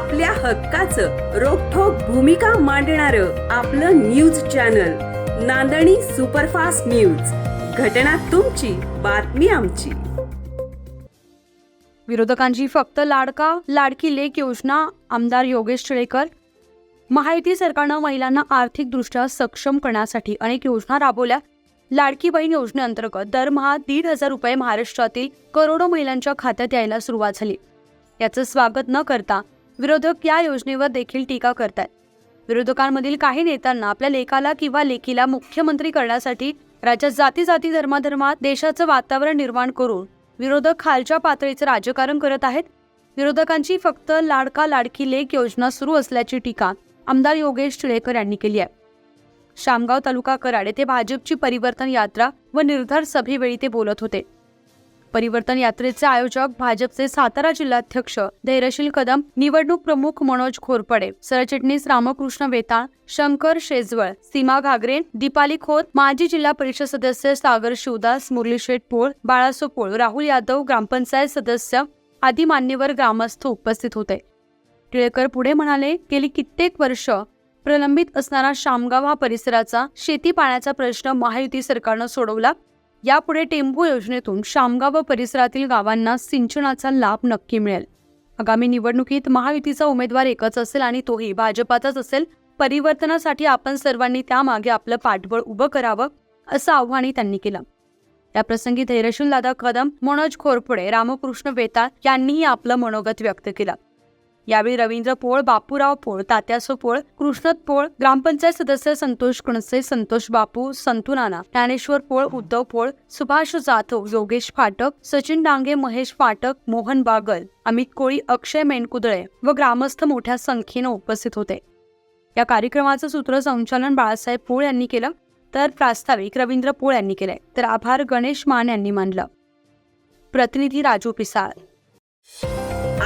आपल्या हक्काचं रोखोक भूमिका मांडणार आपलं news channel Nandani superfast news. घटना तुमची बातमी आमची. विरोधकांची फक्त लाडका लाडकी लेख योजना आमदार योगेश टिळेकर महायुती सरकारनं महिलांना आर्थिकदृष्ट्या सक्षम करण्यासाठी अनेक योजना राबवल्या लाडकी बहीण योजनेअंतर्गत दरमहा दीड हजार रुपये महाराष्ट्रातील करोडो महिलांच्या खात्यात यायला सुरुवात झाली. याचं स्वागत न करता विरोधक या योजनेवर देखील टीका करतात विरोधकांमधील काही नेत्यांना आपल्या लेखाला किंवा लेकीला मुख्यमंत्री करण्यासाठी राज्यात जाती जाती धर्माधर्मात देशाचं वातावरण निर्माण करून विरोधक खालच्या पातळीचं राजकारण करत आहेत. विरोधकांची फक्त लाडका लाडकी लेख योजना सुरू असल्याची टीका आमदार योगेश टिळेकर यांनी केली आहे. शामगाव तालुका कराड येथे भाजपची परिवर्तन यात्रा व निर्धार सभेवेळी ते बोलत होते. परिवर्तन यात्रेचे आयोजक भाजपचे सातारा जिल्हाध्यक्ष धैर्यशील कदम निवडणूक प्रमुख मनोज खोरपडे सरचिटणीस रामकृष्ण वेताळ शंकर शेजवळ सीमा घागरे दीपाली खोत माजी जिल्हा परिषद सदस्य सागर शिवदास मुरली शेठ पोळ बाळासो पोळ राहुल यादव ग्रामपंचायत सदस्य आदी मान्यवर ग्रामस्थ उपस्थित होते. टिळेकर पुढे म्हणाले गेली कित्येक वर्ष प्रलंबित असणारा शामगाव हा परिसराचा शेती पाण्याचा प्रश्न महायुती सरकारनं सोडवला यापुढे टेम्पो योजनेतून शामगाव व परिसरातील गावांना सिंचनाचा लाभ नक्की मिळेल. आगामी निवडणुकीत महायुतीचा उमेदवार एकच असेल आणि तोही भाजपाचाच असेल. परिवर्तनासाठी आपण सर्वांनी त्यामागे आपलं पाठबळ उभं करावं असं आव्हानही त्यांनी केलं. याप्रसंगी धैर्यशील दादा कदम मनोज खोरपुडे रामकृष्ण वेताळ यांनीही आपलं मनोगत व्यक्त केलं. यावेळी रवींद्र पोळ बापूराव पोळ तात्यासो पोळ कृष्णत पोळ ग्रामपंचायत सदस्य संतोष कणसे संतोष बापू संतू नाना ज्ञानेश्वर पोळ उद्धव पोळ सुभाष जाधव योगेश फाटक सचिन डांगे महेश फाटक मोहन बागल अमित कोळी अक्षय मेनकुदळे व ग्रामस्थ मोठ्या संख्येनं उपस्थित होते. या कार्यक्रमाचं सूत्रसंचालन बाळासाहेब पोळ यांनी केलं तर प्रास्ताविक रवींद्र पोळ यांनी केलंय तर आभार गणेश मान यांनी मानलं. प्रतिनिधी राजू पिसाळ.